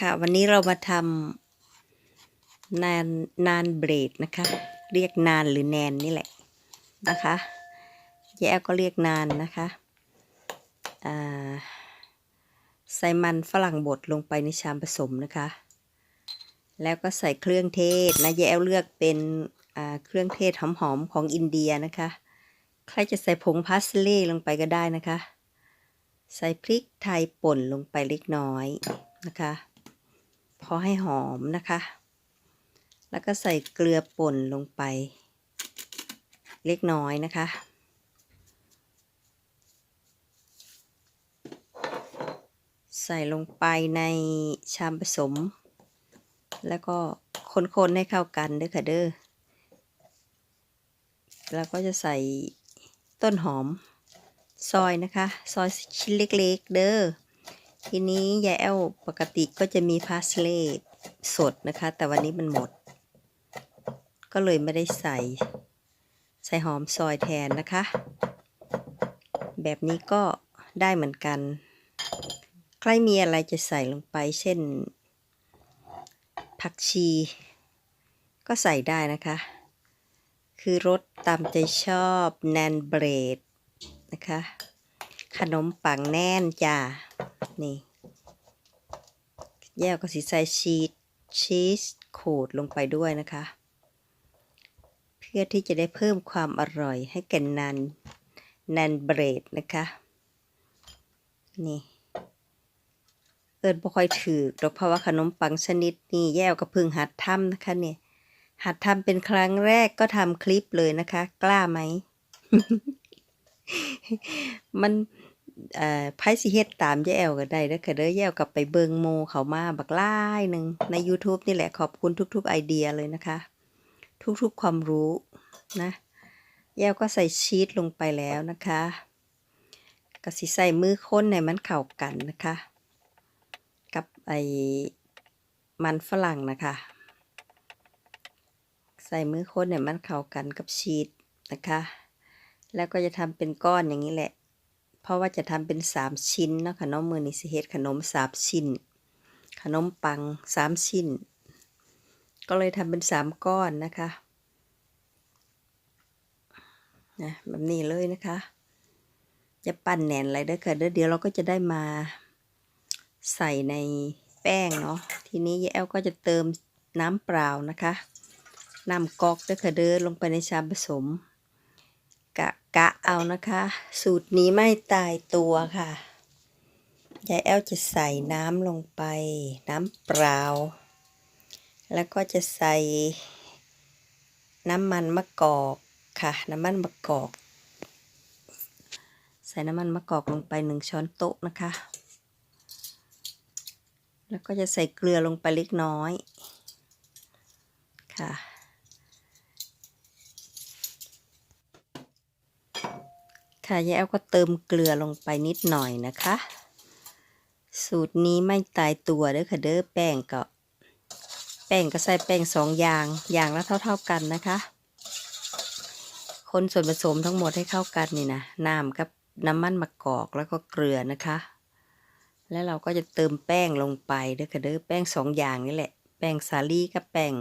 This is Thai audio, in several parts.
ค่ะ วันนี้เรามาทำนานนานเบรดนะคะ เรียกนานหรือแนนนี่แหละนะคะแย่ก็เรียกนานนะคะใส่มันฝรั่งบดลงไปในชามผสมนะคะ แล้วก็ใส่เครื่องเทศนะแย่เลือกเป็นเครื่องเทศหอมๆของอินเดียนะคะ ใครจะใส่ผงพาสเล่ลงไปก็ได้นะคะ ใส่พริกไทยป่นลงไปเล็กน้อยนะคะ พอให้หอมนะคะ แล้วก็ใส่เกลือป่นลงไป เล็กน้อยนะคะ ใส่ลงไปในชามผสม แล้วก็คนๆให้เข้ากันเด้อค่ะเด้อแล้วก็จะใส่ต้นหอม ซอยนะคะ ซอยชิ้นเล็ก ๆ เด้อ ทีนี้ยายแอลปกติก็จะมีพาสเลย์สดนะคะ แต่วันนี้มันหมด ก็เลยไม่ได้ใส่ ใส่หอมซอยแทนนะคะ แบบนี้ก็ได้เหมือนกัน ใครมีอะไรจะใส่ลงไป เช่น ผักชี ก็ใส่ได้นะคะ คือรสตามใจชอบแนนเบรดนะคะ ขนมปังแน่นจ้า นี่แย่ก็สิใส่ชีสชีสขูดลงไปด้วยนะคะ เพื่อที่จะได้เพิ่มความอร่อยให้แก่นันแนนเบรดนะคะ นี่ เอิญบ่ค่อยถือดอกเพราะว่าขนมปังชนิดนี้แย่ก็เพิ่งหัดทำนะคะ เนี่ย หัดทำเป็นครั้งแรกก็ทำคลิปเลยนะคะ กล้าไหม มัน เอ่อไพ่สิเฮ็ดตามยายแอวก็ได้เด้อค่ะเด้อยายแอวกลับไปเบิงโมเขามาบักหลายหนึ่งใน YouTube นี่แหละขอบคุณทุก ๆ ไอเดียเลยนะคะ ทุกๆความรู้นะยายแอวก็ใส่ชีสลงไปแล้วนะคะก็สิใส่มือค้นให้มันเข้ากันนะคะ กับไอมันฝรั่งนะคะ ใส่มือค้นให้มันเข้ากันกับชีสนะคะ แล้วก็จะทำเป็นก้อนอย่างนี้แหละ เพราะว่าจะทำเป็นสามชิ้นเนาะค่ะน้องมือนี่สิเฮ็ดขนมสามชิ้น ขนมปังสามชิ้น ก็เลยทำเป็นสามก้อนนะคะนะแบบนี้เลยนะคะจะปั้นแหนนอะไรเด้ค่ะเดี๋ยวเราก็จะได้มาใส่ในแป้งเนาะทีนี้ยายแอลก็จะเติมน้ำเปล่านะคะน้ำก๊อกด้อค่ะเด้อลงไปในชามผสม กะกะเอานะคะ สูตรนี้ไม่ตายตัวค่ะยายแอลจะใส่น้ำลงไป น้ำเปล่า แล้วก็จะใส่น้ำมันมะกอกค่ะ น้ำมันมะกอก ใส่น้ำมันมะกอกลงไปหนึ่งช้อนโต๊ะนะคะ แล้วก็จะใส่เกลือลงไปเล็กน้อยค่ะ ค่ะยายแอลก็เติมเกลือลงไปนิดหน่อยนะคะ สูตรนี้ไม่ตายตัวเด้อค่ะเด้อแป้งก็ แป้งก็ใส่แป้งสองอย่างอย่างละเท่า ๆกันนะคะ คนส่วนผสมทั้งหมดให้เข้ากันนี่นะน้ำกับน้ำมันมะกอกแล้วก็เกลือนะคะ แล้วเราก็จะเติมแป้งลงไปเด้อค่ะเด้อแป้งสองอย่างนี่แหละ แป้งสาลี่กับแป้ง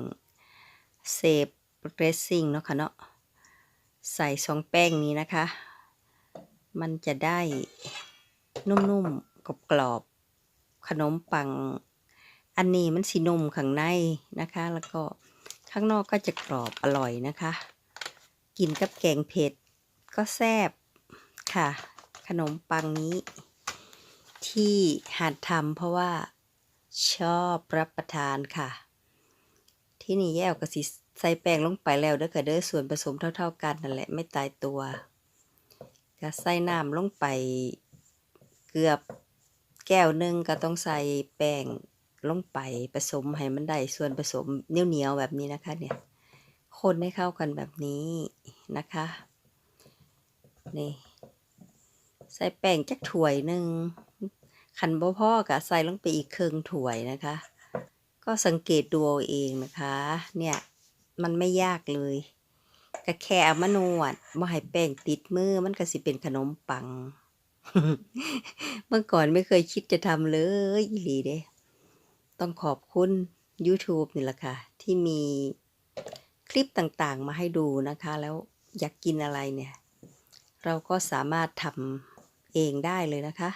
เซฟเรสซิ่งเนาะค่ะเนาะใส่สองแป้งนี้นะคะ มันจะได้นุ่มๆกรอบๆขนมปัง อันนี้มันสีนมข้างในนะคะ แล้วก็ข้างนอกก็จะกรอบอร่อยนะคะ กินกับแกงเผ็ดก็แซ่บค่ะ ขนมปังนี้ ที่หัดทำเพราะว่าชอบรับประทานค่ะ ที่นี่แย่ก็สิใส่แป้งลงไปแล้วเด้อค่ะเด้อส่วนผสมเท่า ๆ กันนั่นแหละไม่ตายตัว ก็ใส่น้ำลงไปเกือบแก้วหนึ่งก็ต้องใส่แป้งลงไปผสมให้มันได้ส่วนผสมเหนียวๆแบบนี้นะคะเนี่ย คนให้เข้ากันแบบนี้นะคะ นี่ ใส่แป้งจักถ้วยหนึ่งขันบ่พ่อก็ใส่ลงไปอีกครึ่งถ้วยนะคะ ก็สังเกตดูเอาเองนะคะ เนี่ย มันไม่ยากเลย ก็แค่เอามานวดบ่ให้แป้งติดมือมันก็สิเป็นขนมปัง เมื่อก่อนไม่เคยคิดจะทำเลยอีหลีเด้ ต้องขอบคุณ YouTube นี่แหละค่ะ ที่มีคลิปต่างๆ มาให้ดูนะคะ แล้วอยากกินอะไรเนี่ย เราก็สามารถทำเองได้เลยนะคะ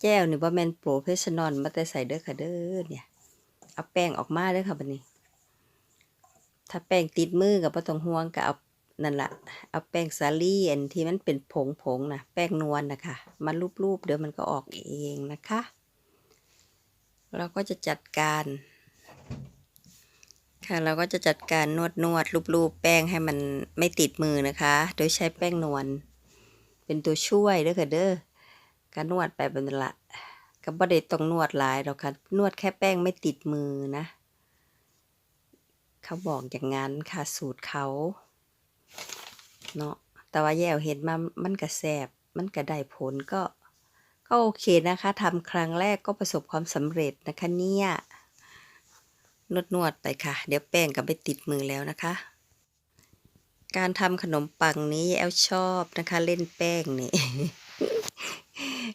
แจ้วนี่ว่าแมนโปรเฟชชั่นอลมาแต่ใส่เด้อค่ะเด้อเนี่ย เอาแป้งออกมาเด้อค่ะบัดนี้ ถ้าแป้งติดมือกับบ่ต้องห่วงก็เอา นั่นละเอาแป้งสาลี่อันที่มันเป็นผงผงๆนะแป้งนวลนะคะมาลูบๆเดี๋ยวมันก็ออกเองนะคะ เราก็จะจัดการ ค่ะเราก็จะจัดการนวดนวดรูปๆแป้งให้มันไม่ติดมือนะคะ โดยใช้แป้งนวลเป็นตัวช่วยเด้อค่ะเด้อการนวดไปเป็นนละก็บ่ได้ต้องนวดหลายหรอกค่ะนวดแค่แป้งไม่ติดมือนะ เขาบอกอย่างนั้นค่ะสูตรเขา เนาะแต่ว่าแย่วเห็นมามันก็แสบมันก็ได้ผลก็ ก็โอเคนะคะทำครั้งแรกก็ประสบความสำเร็จนะคะเนี่ยนวดนวดๆไปค่ะ เดี๋ยวแป้งก็ไปติดมือแล้วนะคะ การทำขนมปังนี้แอลชอบนะคะ เล่นแป้งนี่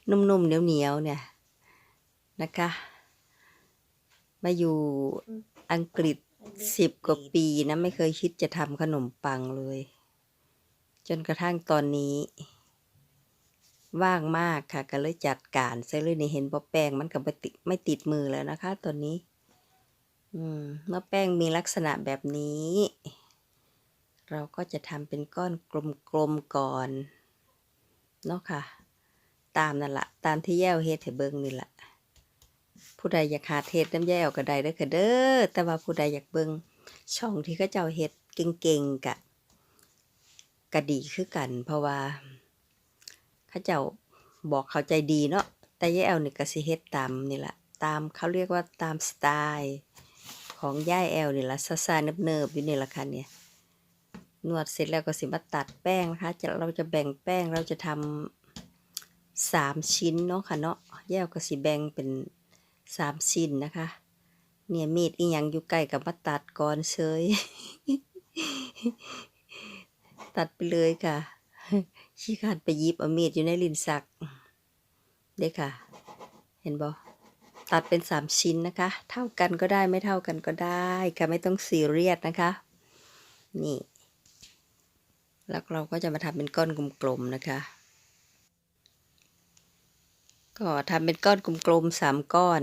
นุ่มๆเหนียวๆเนี่ยนะคะ มาอยู่อังกฤษสิบกว่าปีนะ ไม่เคยคิดจะทำขนมปังเลย จนกระทั่งตอนนี้ ว่างมากค่ะ ก็เลยจัดการซะเลยนี่เห็นบ่แป้งมันก็ไม่ติดไม่ติดมือแล้วนะคะ ตอนนี้ อืมเมื่อแป้งมีลักษณะแบบนี้ เราก็จะทำเป็นก้อนกลมๆก่อนเนาะค่ะ ตามนั่นละตามที่แย้วเฮ็ดให้เบิ่งนี่แหละผู้ใดอยากหาเทศน้ำแย้วก็ได้เด้อค่ะเด้อแต่ว่าผู้ใดอยากเบิ่งช่องที่เขาเจ้าเฮ็ดเก่งๆกะ ก็ดีคือกัน เพราะว่าเขาเจ้าบอกเขาใจดีเนาะแต่ยายแอลนี่ก็สิเฮ็ดตามนี่แหละตามเขาเรียกว่าตามสไตล์ของยายแอลนี่ละซาซาเนิบๆอยู่นี่ละค่ะเนี่ยนวดเสร็จแล้วก็สิมาตัดแป้งนะคะจะเราจะแบ่งแป้งเราจะทำสามชิ้นเนาะค่ะเนาะแยกก็สิแบ่งเป็นสามชิ้นนะคะ เนี่ยมีดอีหยังอยู่ใกล้กับมาตัดก่อนเฉย ตัดไปเลยค่ะชี้ขาดไปยิบเอามีดอยู่ในลิ้นสักเด้ค่ะ เห็นบ่ตัดเป็นสามชิ้นนะคะ เท่ากันก็ได้ไม่เท่ากันก็ได้ค่ะไม่ต้องซีเรียสนะคะ นี่ แล้วเราก็จะมาทำเป็นก้อนกลมๆนะคะ ก็ทำเป็นก้อนกลมๆสามก้อน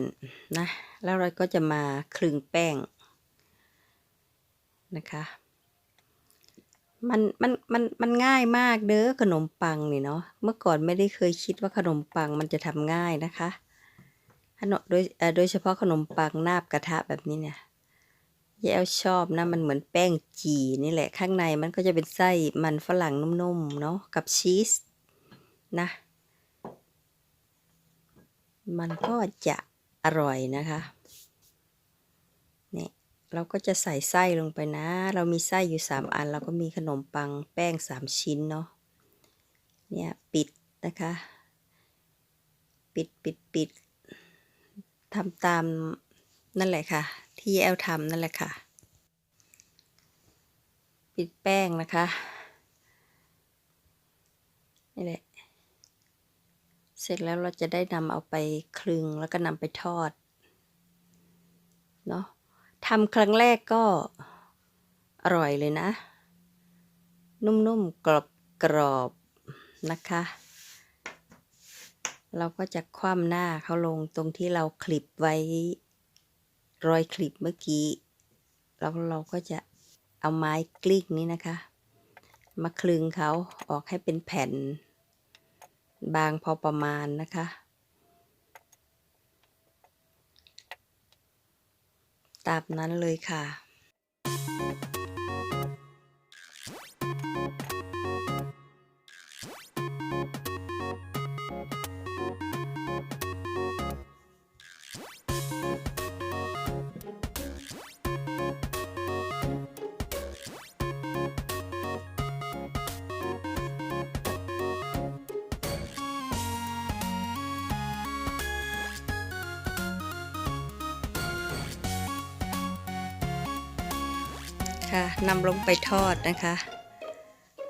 นะ แล้วเราก็จะมาคลึงแป้งนะคะ มันมันมันมันง่ายมากเด้อขนมปังนี่เนาะเมื่อก่อนไม่ได้เคยคิดว่าขนมปังมันจะทำง่ายนะคะขนมโดยอ่อโดยเฉพาะขนมปังนาบกระทะแบบนี้เนี่ยแย้วชอบนะมันเหมือนแป้งจีนี่แหละข้างในมันก็จะเป็นไส้มันฝรั่งนุ่มๆเนาะกับชีสนะ มันก็จะอร่อยนะคะเนี่ย เราก็จะใส่ไส้ลงไปนะ เรามีไส้อยู่สามอัน เราก็มีขนมปังแป้งสามชิ้นเนาะ เนี่ยปิดนะคะ ปิดปิดปิดทำตามนั่นแหละค่ะ ที่แอลทำนั่นแหละค่ะ ปิดแป้งนะคะนี่แหละ เสร็จแล้วเราจะได้นำเอาไปคลึงแล้วก็นำไปทอด เนาะ ทำครั้งแรกก็อร่อยเลยนะ นุ่มๆ กรอบๆนะคะ เราก็จะคว่ำหน้าเขาลงตรงที่เราคลิปไว้ รอยคลิปเมื่อกี้ แล้วเราก็จะเอาไม้กลิ้งนี้นะคะ มาคลึงเขาออกให้เป็นแผ่น บางพอประมาณนะคะ ตามนั้นเลยค่ะ คะนำลงไปทอดนะคะ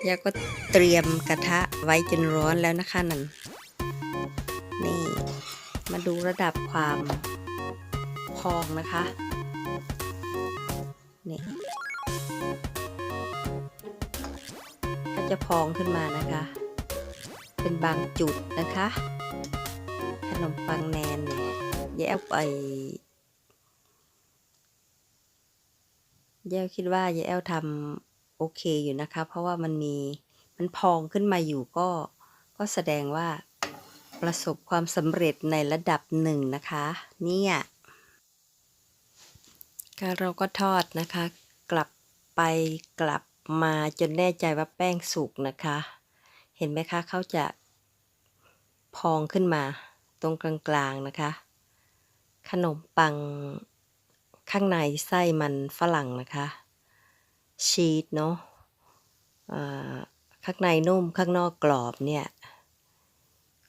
ยาก็เตรียมกระทะไว้จนร้อนแล้วนะคะนั่นนี่มาดูระดับความหองนะคะนี่ก็จะพองขึ้นมานะคะ เป็นบางจุดนะคะ ขนมปังแนนเนี่ยแย่ไป แย่คิดว่าแย่ทำโอเคอยู่นะคะ เพราะว่ามันมีมันพองขึ้นมาอยู่ก็ ก็แสดงว่าประสบความสำเร็จในระดับหนึ่งนะคะ เนี่ยก็เราก็ทอดนะคะ กลับไปกลับมาจนแน่ใจว่าแป้งสุกนะคะ เห็นไหมคะเขาจะพองขึ้นมาตรงกลางๆนะคะ ขนมปัง ข้างในไส้มันฝรั่งนะคะ ชีสเนาะข้างในนุ่มข้างนอกกรอบเนี่ย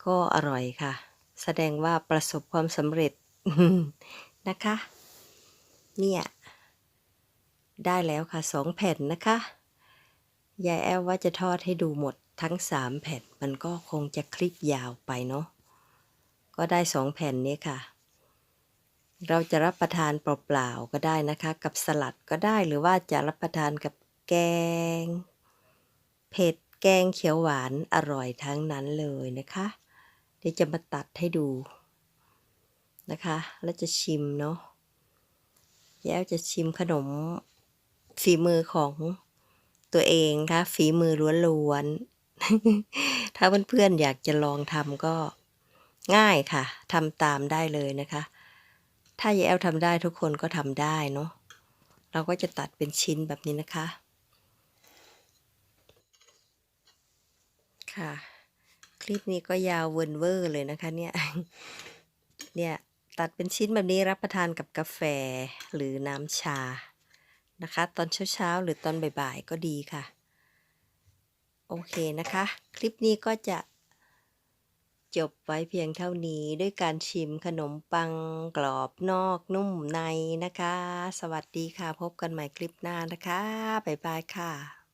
ก็อร่อยค่ะ แสดงว่าประสบความสำเร็จนะคะ เนี่ย ได้แล้วค่ะสองแผ่นนะคะยายแอลว่าจะทอดให้ดูหมดทั้งสามแผ่น มันก็คงจะคลิปยาวไปเนาะก็ได้สองแผ่นนี้ค่ะ เราจะรับประทานเปล่าๆก็ได้นะคะ กับสลัดก็ได้หรือว่าจะรับประทานกับแกง เผ็ดแกงเขียวหวานอร่อยทั้งนั้นเลยนะคะ เดี๋ยวจะมาตัดให้ดูนะคะ แล้วจะชิมเนาะแย้วจะชิมขนมฝีมือของตัวเองค่ะฝีมือล้วนๆ ถ้าเพื่อนๆอยากจะลองทำก็ง่ายค่ะทำตามได้เลยนะคะ ถ้าแย้วทำได้ทุกคนก็ทำได้เนาะเราก็จะตัดเป็นชิ้นแบบนี้นะคะ ค่ะ คลิปนี้ก็ยาวเวิร์นเวอร์เลยนะคะเนี่ยเนี่ย ตัดเป็นชิ้นแบบนี้รับประทานกับกาแฟหรือน้ำชานะคะ ตอนเช้าๆ หรือตอนบ่ายๆ ก็ดีค่ะ โอเคนะคะ คลิปนี้ก็จะ จบไว้เพียงเท่านี้ด้วยการชิมขนมปังกรอบนอกนุ่มในนะคะ สวัสดีค่ะ พบกันใหม่คลิปหน้านะคะ บ๊ายบายค่ะ